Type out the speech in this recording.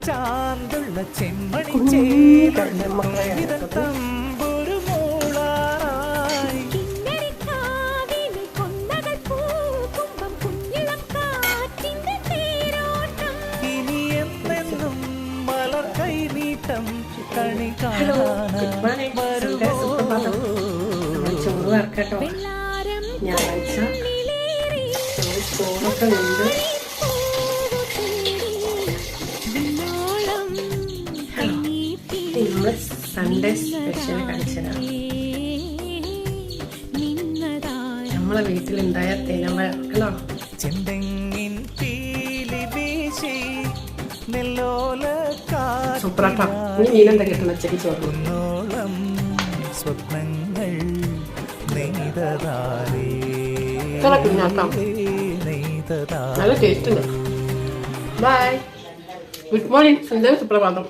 ചാന്തുള്ള ചെമ്മണി കണ്ണമ്മക്കളെയാണ് തമ്പൊരു മൂളാറായി ഇനി എന്നെന്നും മലർ കൈനീട്ടം കണി വറക്കട്ടോ. വെള്ളാരം ഞായറാഴ്ച. ചോറൊക്കെ ഉണ്ട്. കണ്ണീട്ടി നമ്മൾ സൺഡേ സ്പെഷ്യൽ കഴിച്ചതാണ് നമ്മളെ വീട്ടിലുണ്ടായ തേനമ്പഴക്കലോ ചെന്തെങ്ങിൻ പീലി വീശി നെല്ലോല സൂപ്പറാട്ടോ. ഇനി ഉച്ചയ്ക്ക് സ്വപ്നങ്ങൾ നല്ല ടേസ്റ്റ് ഉണ്ട്. ബൈ ഗുഡ് മോർണിംഗ് സൺഡേ സുപ്രഭാതം.